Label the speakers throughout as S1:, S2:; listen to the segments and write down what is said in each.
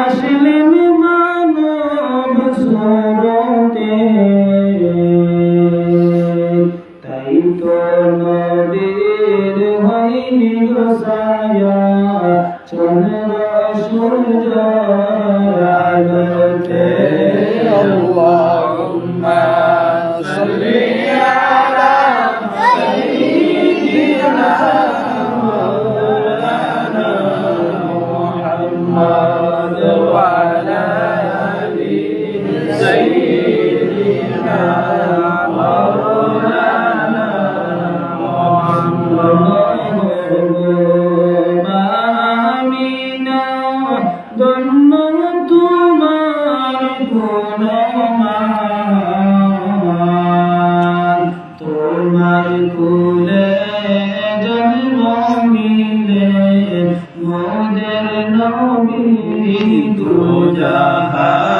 S1: আসলেন মানব সুরতে তাই তো নদীর হইনি গোসায়া চন্দ্র সূর্য Pujaha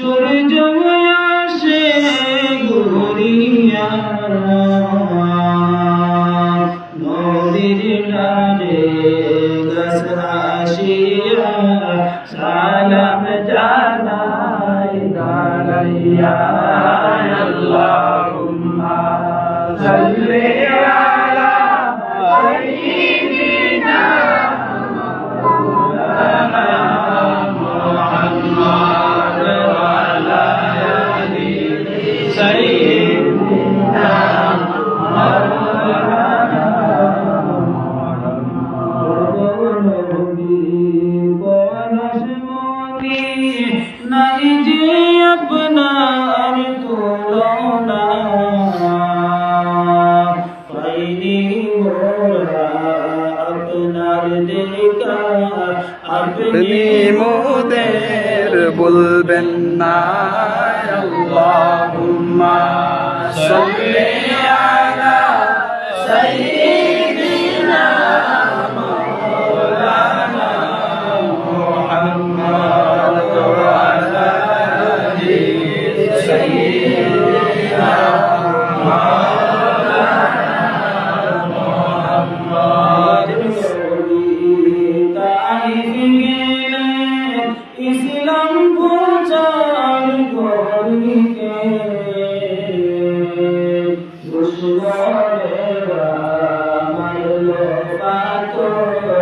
S1: সূর্য আসে ঘুরিয়া নদীর নারে গাছ আসিয়া সালাম জানাই দাঁড়াইয়া আল্লাহুম্মা সাল্লি
S2: আপনি মোদের বলবেন না।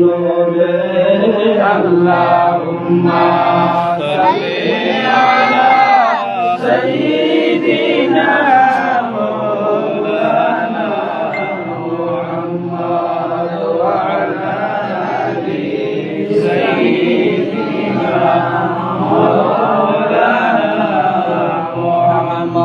S1: مولاي
S2: اللهم صل على سيدنا مولانا محمد وعلى آل مولانا
S1: محمد.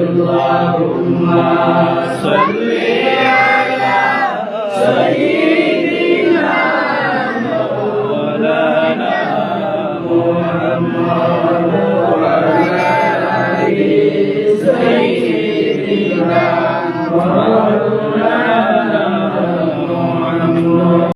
S1: Allahumma salli ala sayyidina Muhammad wa ala ali sayyidina Muhammad